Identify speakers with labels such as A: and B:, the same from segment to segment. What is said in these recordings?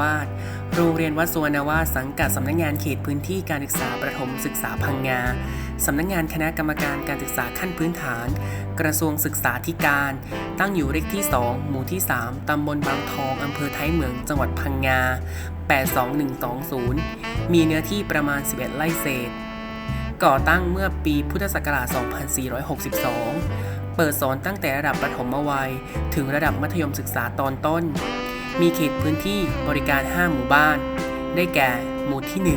A: วัดสวนาวาสโรงเรียนวัดสวนาวาสสังกัดสำนักงานเขตพื้นที่การศึกษาประถมศึกษาพังงาสำนักงานคณะกรรมการการศึกษาขั้นพื้นฐาน กระทรวงศึกษาธิการ ตั้งอยู่เลขที่ 2 หมู่ที่ 3 ตำบลบางทองอำเภอท้ายเหมืองจังหวัดพังงา 82120 มีเนื้อที่ประมาณ 11 ไร่เศษ ก่อตั้งเมื่อปีพุทธศักราช 2462 เปิดสอนตั้งแต่ระดับประถมวัย ถึงระดับมัธยมศึกษาตอนต้น มีเขตพื้นที่บริการ 5 หมู่บ้าน ได้แก่ หมู่ที่ 1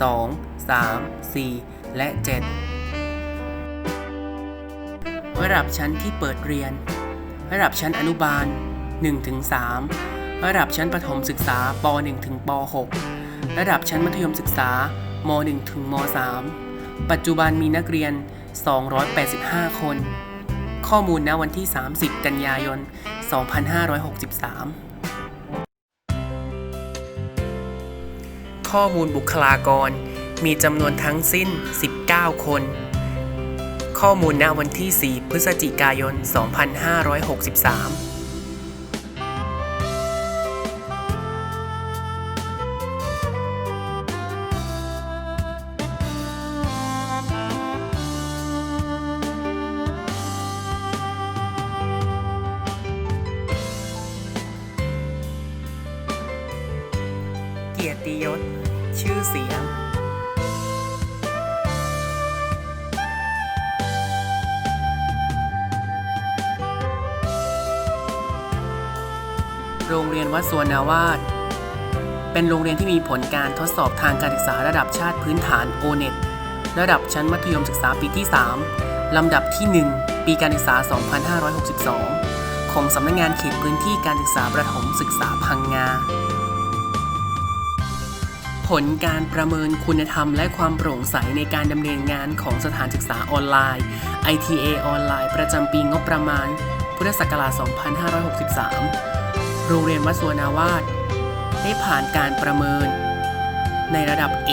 A: 2 3 4 และ 7 ระดับชั้นที่เปิดเรียน ระดับชั้นอนุบาล 1-3 ระดับชั้นประถมศึกษาป .1 ถึงป .6 ระดับชั้นมัธยมศึกษาม1ถึงม .3 ปัจจุบันมีนักเรียน 285 คน ข้อมูลณวันที่ 30 กันยายน 2563 ข้อมูลบุคลากร มีจำนวนทั้งสิ้น 19 คน ข้อมูลณวันที่ 4 พฤศจิกายน 2563เกียรติยศ ชื่อเสียง โรงเรียนวัดสวนาวาสเป็นโรงเรียนที่มีผลการทดสอบทางการศึกษาระดับชาติพื้นฐาน o n e t ระดับชั้นมัธยมศึกษาปีที่ 3 ลำดับที่ 1 ปีการศึกษา 2562 ของสำนักงงานเขตพื้นที่การศึกษาประถมศึกษาพังงา ผลการประเมินคุณธรรมและความโปร่งใสในการดำเนินงานของสถานศึกษาออนไลน์ ITA ออนไลน์ ประจำปีงบประมาณ พุทธศักราช 2563 โรงเรียนวัดสวนาวาสได้ผ่านการประเมินในระดับ A